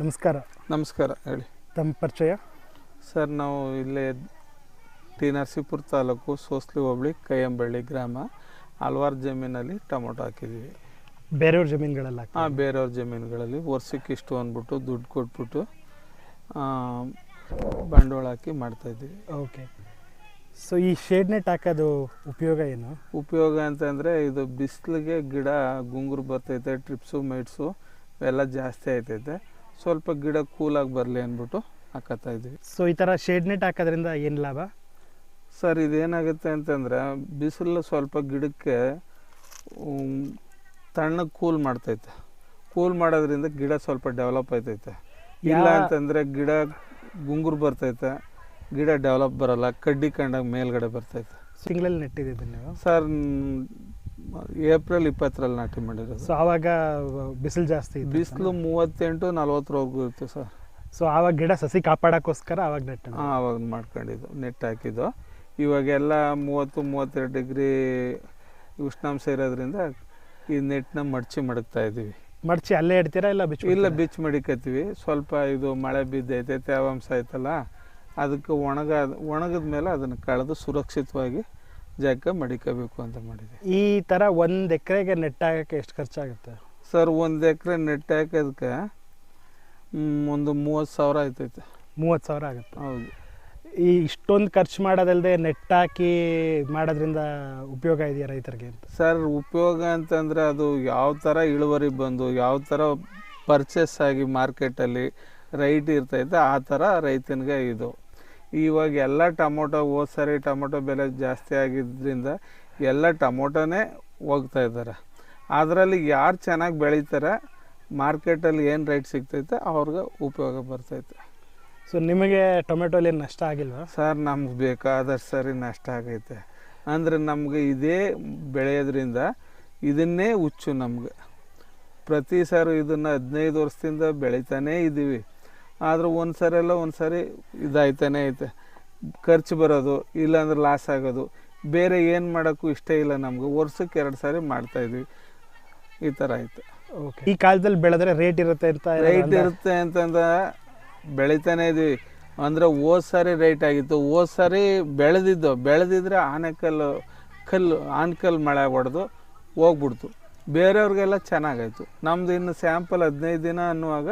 ನಮಸ್ಕಾರ. ನಮಸ್ಕಾರ ಹೇಳಿ. ತಮ್ಮ ಪರಿಚಯ? ಸರ್ ನಾವು ಇಲ್ಲೇ ಟಿ ನರಸೀಪುರ ತಾಲೂಕು ಸೋಸ್ಲಿ ಹೋಬಳಿ ಕೈಯಂಬಳ್ಳಿ ಗ್ರಾಮ. ಹಲ್ವಾರು ಜಮೀನಲ್ಲಿ ಟೊಮೊಟೊ ಹಾಕಿದ್ದೀವಿ. ಬೇರೆಯವ್ರ ಜಮೀನುಗಳೆಲ್ಲ ಹಾಂ ಬೇರೆಯವ್ರ ಜಮೀನುಗಳಲ್ಲಿ. ವರ್ಷಕ್ಕೆ ಇಷ್ಟು ಅಂದ್ಬಿಟ್ಟು ದುಡ್ಡು ಕೊಟ್ಬಿಟ್ಟು ಬಂಡವಾಳ ಹಾಕಿ ಮಾಡ್ತಾಯಿದ್ದೀವಿ ಓಕೆ. ಸೊ ಈ ಶೇಡ್ ನೆಟ್ ಹಾಕೋದು ಉಪಯೋಗ ಏನು? ಉಪಯೋಗ ಅಂತಂದರೆ ಇದು ಬಿಸಿಲಿಗೆ ಗಿಡ ಗುಂಗುರು ಬರ್ತೈತೆ ಟ್ರಿಪ್ಸು ಮೈಟ್ಸು ಎಲ್ಲ ಜಾಸ್ತಿ ಆಯ್ತೈತೆ. ಸ್ವಲ್ಪ ಗಿಡ ಕೂಲಾಗಿ ಬರಲಿ ಅಂದ್ಬಿಟ್ಟು ಹಾಕತ್ತಾ ಇದ್ದೀವಿ. ಸೊ ಈ ಥರ ಶೇಡ್ ನೆಟ್ ಹಾಕೋದ್ರಿಂದ ಏನು ಲಾಭ? ಸರ್ ಇದೇನಾಗುತ್ತೆ ಅಂತಂದ್ರೆ ಬಿಸಿಲು ಸ್ವಲ್ಪ ಗಿಡಕ್ಕೆ ತಣ್ಣಗೆ ಕೂಲ್ ಮಾಡ್ತೈತೆ. ಕೂಲ್ ಮಾಡೋದ್ರಿಂದ ಗಿಡ ಸ್ವಲ್ಪ ಡೆವಲಪ್ ಆಯ್ತೈತೆ. ಇಲ್ಲ ಅಂತಂದರೆ ಗಿಡ ಗುಂಗುರು ಬರ್ತೈತೆ. ಗಿಡ ಡೆವಲಪ್ ಬರಲ್ಲ. ಕಡ್ಡಿ ಕಂಡಾಗ ಮೇಲ್ಗಡೆ ಬರ್ತೈತೆ. ತಿಂಗಳಲ್ಲಿ ನೆಟ್ಟಿದ್ದೀವಿ ನೀವು? ಸರ್ ಏಪ್ರಿಲ್ ಇಪ್ಪತ್ತರಲ್ಲಿ ನಾಟಿ ಮಾಡಿರೋದು. ಸೊ ಆವಾಗ ಬಿಸಿಲು ಜಾಸ್ತಿ ಇತ್ತು ಬಿಸಿಲು ಮೂವತ್ತೆಂಟು ನಲ್ವತ್ತರವರೆಗೂ ಇರುತ್ತೆ ಸರ್. ಸೊ ಆವಾಗ ಗಿಡ ಸಸಿ ಕಾಪಾಡೋಕ್ಕೋಸ್ಕರ ಆವಾಗ ನೆಟ್ ಹಾಂ ಆವಾಗ ಮಾಡ್ಕೊಂಡಿದ್ದು ನೆಟ್ ಹಾಕಿದ್ದು. ಇವಾಗೆಲ್ಲ ಮೂವತ್ತು ಮೂವತ್ತೆರಡು ಡಿಗ್ರಿ ಉಷ್ಣಾಂಶ ಇರೋದ್ರಿಂದ ಈ ನೆಟ್ನ ಮಡಚಿ ಮಡಗ್ತಾ ಇದ್ದೀವಿ. ಮಡಚಿ ಅಲ್ಲೇ ಇಡ್ತೀರಾ ಇಲ್ಲ ಬಿಚ್ಚು ಇಲ್ಲ ಬಿಚ್ಚು ಮಡಿಕತ್ತೀವಿ ಸ್ವಲ್ಪ ಇದು ಮಳೆ ಬಿದ್ದೈತೆ ತೇವಾಂಶ ಐತಲ್ಲ ಅದಕ್ಕೆ ಒಣಗ ಒಣಗಿದ ಮೇಲೆ ಅದನ್ನು ಕಳೆದು ಸುರಕ್ಷಿತವಾಗಿ ಜಾಗಕ್ಕೆ ಮಡಿಕೋಬೇಕು ಅಂತ ಮಾಡಿದೆ. ಈ ಥರ ಒಂದು ಎಕರೆಗೆ ನೆಟ್ ಹಾಕೋಕ್ಕೆ ಎಷ್ಟು ಖರ್ಚಾಗುತ್ತೆ? ಸರ್ ಒಂದು ಎಕರೆ ನೆಟ್ ಹಾಕೋದಕ್ಕೆ ಒಂದು ಮೂವತ್ತು ಸಾವಿರ ಆಯ್ತೈತೆ. ಮೂವತ್ತು ಸಾವಿರ ಆಗುತ್ತೆ. ಹೌದು. ಈ ಇಷ್ಟೊಂದು ಖರ್ಚು ಮಾಡೋದಲ್ಲದೆ ನೆಟ್ ಹಾಕಿ ಮಾಡೋದ್ರಿಂದ ಉಪಯೋಗ ಇದೆಯಾ ರೈತರಿಗೆ ಅಂತ? ಸರ್ ಉಪಯೋಗ ಅಂತಂದರೆ ಅದು ಯಾವ ಥರ ಇಳುವರಿ ಬಂದು ಯಾವ ಥರ ಪರ್ಚೇಸ್ ಆಗಿ ಮಾರ್ಕೆಟಲ್ಲಿ ರೈಟ್ ಇರ್ತೈತೆ ಆ ಥರ ರೈತನಿಗೆ ಇದು. ಇವಾಗ ಎಲ್ಲ ಟೊಮೊಟೊ ಹೋದ ಸರಿ ಟೊಮೊಟೊ ಬೆಲೆ ಜಾಸ್ತಿ ಆಗಿದ್ದರಿಂದ ಎಲ್ಲ ಟೊಮೊಟೊನೇ ಹೋಗ್ತಾ ಇದ್ದಾರೆ. ಅದರಲ್ಲಿ ಯಾರು ಚೆನ್ನಾಗಿ ಬೆಳೀತಾರೆ ಮಾರ್ಕೆಟಲ್ಲಿ ಏನು ರೇಟ್ ಸಿಗ್ತೈತೆ ಅವ್ರಿಗೆ ಉಪಯೋಗ ಬರ್ತೈತೆ. ಸೊ ನಿಮಗೆ ಟೊಮೆಟೊಲಿ ಏನು ನಷ್ಟ ಆಗಿಲ್ವಾ? ಸರ್ ನಮ್ಗೆ ಬೇಕಾದಷ್ಟು ಸರಿ ನಷ್ಟ ಆಗೈತೆ. ಅಂದರೆ ನಮ್ಗೆ ಇದೇ ಬೆಳೆಯೋದ್ರಿಂದ ಇದನ್ನೇ ಹುಚ್ಚು ನಮ್ಗೆ. ಪ್ರತಿ ಸಾರು ಇದನ್ನು ಹದಿನೈದು ವರ್ಷದಿಂದ ಬೆಳಿತಾನೇ ಇದ್ದೀವಿ ಆದ್ರೆ ಒಂದು ಸರಿ ಎಲ್ಲ ಒಂದು ಸರಿ ಇದಾಯ್ತಾನೆ ಐತೆ. ಖರ್ಚು ಬರೋದು ಇಲ್ಲಾಂದ್ರೆ ಲಾಸ್ ಆಗೋದು. ಬೇರೆ ಏನು ಮಾಡೋಕ್ಕೂ ಇಷ್ಟ ಇಲ್ಲ ನಮ್ಗೆ. ವರ್ಷಕ್ಕೆ ಎರಡು ಸಾರಿ ಮಾಡ್ತಾಯಿದ್ವಿ ಈ ಥರ ಆಯಿತು. ಓಕೆ ಈ ಕಾಲದಲ್ಲಿ ಬೆಳೆದ್ರೆ ರೇಟ್ ಇರುತ್ತೆ ಇರ್ತಾ ರೇಟ್ ಇರುತ್ತೆ ಅಂತಂದ ಬೆಳಿತಾನೆ ಇದ್ವಿ. ಅಂದರೆ ಹೋದ್ ಸಾರಿ ರೇಟ್ ಆಗಿತ್ತು. ಹೋದ್ ಸಾರಿ ಬೆಳೆದಿದ್ದು. ಬೆಳೆದಿದ್ರೆ ಆನೆಕಲ್ಲು ಕಲ್ಲು ಆನೆಕಲ್ಲು ಮಳೆ ಹೊಡೆದು ಹೋಗ್ಬಿಡ್ತು. ಬೇರೆಯವ್ರಿಗೆಲ್ಲ ಚೆನ್ನಾಗಾಯ್ತು ನಮ್ದು ಇನ್ನು ಸ್ಯಾಂಪಲ್ ಹದಿನೈದು ದಿನ ಅನ್ನುವಾಗ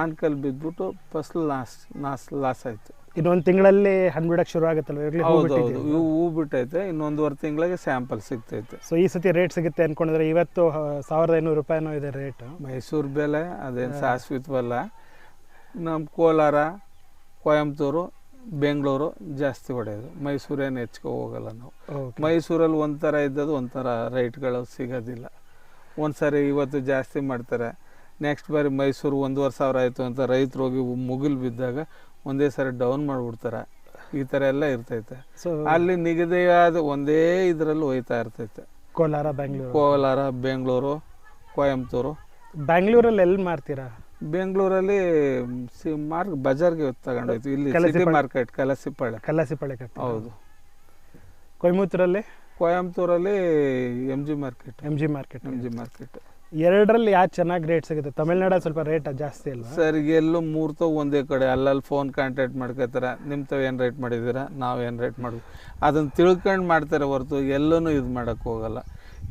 ಆನ್ಕಲ್ ಬಿದ್ದುಬಿಟ್ಟು ಫಸ್ಟ್ ಲಾಸ್ ಲಾಸ್ ಲಾಸ್ ಆಯಿತು. ಇನ್ನೊಂದು ತಿಂಗಳಲ್ಲಿ ಹಣ್ಣು ಬಿಡಕ್ಕೆ ಶುರು ಆಗುತ್ತಲ್ಲ ಹೌದು ಹೌದು ಇವು ಹೂ ಬಿಟ್ಟೈತೆ ಇನ್ನೊಂದುವರೆ ತಿಂಗಳಿಗೆ ಸ್ಯಾಂಪಲ್ ಸಿಗ್ತೈತೆ. ಸೊ ಈ ಸತಿ ರೇಟ್ ಸಿಗುತ್ತೆ ಅನ್ಕೊಂಡಿದ್ರೆ ಇವತ್ತು ಸಾವಿರದ ಐನೂರು ರೂಪಾಯಿನೂ ಇದೆ ರೇಟ್ ಮೈಸೂರು ಬೆಲೆ ಅದೇನು ಶಾಶ್ವತವಲ್ಲ ನಮ್ಮ ಕೋಲಾರ ಕೊಯಂಬತ್ತೂರು ಬೆಂಗಳೂರು ಜಾಸ್ತಿ ಹೊಡೆಯೋದು. ಮೈಸೂರೇನು ಹೆಚ್ಕೊ ಹೋಗಲ್ಲ ನಾವು. ಮೈಸೂರಲ್ಲಿ ಒಂಥರ ಇದ್ದದ್ದು ಒಂಥರ ರೇಟ್ಗಳು ಸಿಗೋದಿಲ್ಲ. ಒಂದು ಸಾರಿ ಇವತ್ತು ಜಾಸ್ತಿ ಮಾಡ್ತಾರೆ. ನೆಕ್ಸ್ಟ್ ಬಾರಿ ಮೈಸೂರು ಒಂದೂವರೆ ಸಾವಿರ ಆಯಿತು ಅಂತ ರೈತರು ಹೋಗಿ ಮುಗಿಲು ಬಿದ್ದಾಗ ಒಂದೇ ಸಾರಿ ಡೌನ್ ಮಾಡಿಬಿಡ್ತಾರೆ. ಈ ಥರ ಎಲ್ಲ ಇರ್ತೈತೆ. ಸೊ ಅಲ್ಲಿ ನಿಗದಿಯಾದ ಒಂದೇ ಇದರಲ್ಲಿ ಹೋಯ್ತಾ ಇರ್ತೈತೆ. ಕೋಲಾರ ಬೆಂಗಳೂರು ಕೋಲಾರ ಬೆಂಗಳೂರು ಕೋಯಂಬತ್ತೂರು ಬೆಂಗಳೂರಲ್ಲಿ ಎಲ್ಲಿ ಮಾರ್ತೀರಾ? ಬೆಂಗಳೂರಲ್ಲಿ ಸಿ ಮಾರ್ಕ್ ಬಜಾರ್ಗೆ ತಗೊಂಡೋಯ್ತು. ಇಲ್ಲಿ ಸಿಟಿ ಮಾರ್ಕೆಟ್ ಕಲಸಿಪಾಳೆ ಕಲಸಿಪಾಳೆ ಕಟ್ಟ ಹೌದು. ಕೊಯಮತ್ತೂರಲ್ಲಿ ಕೊಯಂಬತ್ತೂರಲ್ಲಿ M G market M G market M G market ಎರಡರಲ್ಲಿ ಯಾವ್ದು ಚೆನ್ನಾಗಿ ರೇಟ್ ಸಿಗುತ್ತೆ? ತಮಿಳ್ನಾಡಲ್ಲಿ ಸ್ವಲ್ಪ ರೇಟ್ ಜಾಸ್ತಿ ಅಲ್ವಾ? ಸರ್ ಎಲ್ಲೂ ಮೂರು ತಾವು ಒಂದೇ ಕಡೆ. ಅಲ್ಲಲ್ಲಿ ಫೋನ್ ಕಾಂಟ್ಯಾಕ್ಟ್ ಮಾಡ್ಕೋತಾರೆ. ನಿಮ್ಮ ತಾವು ಏನು ರೇಟ್ ಮಾಡಿದ್ದೀರಾ? ನಾವು ಏನು ರೇಟ್ ಮಾಡ್ಬೇಕು? ಅದನ್ನು ತಿಳ್ಕೊಂಡು ಮಾಡ್ತಾರೆ ಹೊರತು ಎಲ್ಲೂ ಇದು ಮಾಡೋಕ್ಕೆ ಹೋಗಲ್ಲ.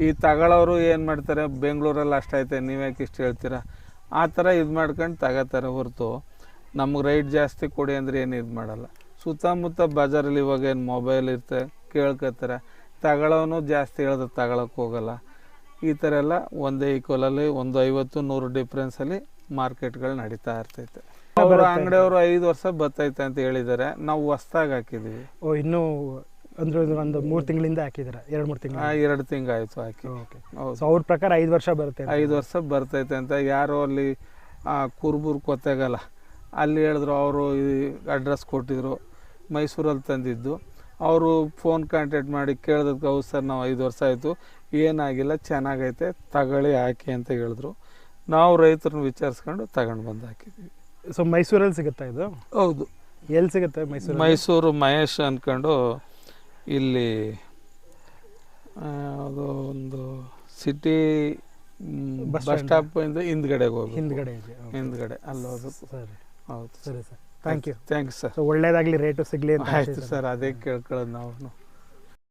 ಈ ತಗೊಳ್ಳೋರು ಏನು ಮಾಡ್ತಾರೆ? ಬೆಂಗಳೂರಲ್ಲಿ ಅಷ್ಟೈತೆ ನೀವ್ಯಾಕೆ ಇಷ್ಟು ಹೇಳ್ತೀರಾ? ಆ ಥರ ಇದು ಮಾಡ್ಕೊಂಡು ತಗೋತಾರೆ ಹೊರತು. ನಮ್ಗೆ ರೈಟ್ ಜಾಸ್ತಿ ಕೊಡಿ ಅಂದರೆ ಏನು ಇದು ಮಾಡಲ್ಲ. ಸುತ್ತಮುತ್ತ ಬಜಾರಲ್ಲಿ ಇವಾಗ ಏನು ಮೊಬೈಲ್ ಇರುತ್ತೆ ಕೇಳ್ಕೊತಾರೆ. ತಗೊಳ್ಳೋನು ಜಾಸ್ತಿ ಹೇಳಿದ್ರೆ ತಗೊಳಕ್ಕೆ ಹೋಗಲ್ಲ. ಈ ಥರ ಎಲ್ಲ ಒಂದೇ ಈಕ್ವಲಲ್ಲಿ ಒಂದು ಐವತ್ತು ನೂರು ಡಿಫ್ರೆನ್ಸಲ್ಲಿ ಮಾರ್ಕೆಟ್ಗಳು ನಡೀತಾ ಇರ್ತೈತೆ. ಅವರು. ಅಂಗಡಿಯವರು ಐದು ವರ್ಷ ಬರ್ತೈತೆ ಅಂತ ಹೇಳಿದ್ದಾರೆ ನಾವು ಹೊಸ್ದಾಗಿ ಹಾಕಿದ್ದೀವಿ ಓ ಇನ್ನೂ ಅಂದ್ರೆ ಒಂದು ಮೂರು ತಿಂಗಳಿಂದ ಹಾಕಿದ್ರೆ ಎರಡು ಮೂರು ತಿಂಗಳು ಎರಡು ಆಯಿತು ಹಾಕಿ. ಓಕೆ. ಸೊ ಅವ್ರ ಪ್ರಕಾರ ಐದು ವರ್ಷ ಬರುತ್ತೆ. ಐದು ವರ್ಷ ಬರ್ತೈತೆ ಅಂತ ಯಾರು ಅಲ್ಲಿ ಕುರುಬೂರು ಕೊತ್ತಾಗಲ್ಲ ಅಲ್ಲಿ ಹೇಳಿದ್ರು ಅವರು ಅಡ್ರೆಸ್ ಕೊಟ್ಟಿದ್ರು ಮೈಸೂರಲ್ಲಿ ತಂದಿದ್ದು. ಅವರು ಫೋನ್ ಕಾಂಟ್ಯಾಕ್ಟ್ ಮಾಡಿ ಕೇಳಿದಕ್ಕೆ ಹೌದು ಸರ್ ನಾವು ಐದು ವರ್ಷ ಆಯಿತು. ಏನಾಗಿಲ್ಲ ಚೆನ್ನಾಗೈತೆ ತಗೊಳ್ಳಿ ಹಾಕಿ ಅಂತ ಹೇಳಿದ್ರು. ನಾವು ರೈತರನ್ನ ವಿಚಾರಿಸ್ಕೊಂಡು ತಗೊಂಡು ಬಂದು ಹಾಕಿದ್ವಿ. ಸೊ ಮೈಸೂರಲ್ಲಿ ಸಿಗುತ್ತಾ ಇದು? ಹೌದು. ಎಲ್ಲಿ ಸಿಗುತ್ತೆ ಮೈಸೂರು ಮೈಸೂರು ಮಹೇಶ್ ಅಂದ್ಕೊಂಡು ಇಲ್ಲಿ ಅದು ಒಂದು ಸಿಟಿ ಬಸ್ ಸ್ಟಾಪ್ ಇಂದ ಹಿಂದ್ಗಡೆಗೆ ಹೋಗಿ ಹಿಂದ್ಗಡೆ ಇದೆ. ಹಿಂದ್ಗಡೆ ಅಲ್ಲಿ ಹೋಗ್ಬೇಕು ಸರಿ. ಹೌದು ಸರಿ sir. Thank you thanks sir ಒಳ್ಳೇದಾಗಲಿ ರೇಟು ಸಿಗಲಿ ಅಂತ ಆಯ್ತು ಸರ್ ಅದೇ ಕೇಳ್ಕೊಳ್ಳೋದು ನಾವು.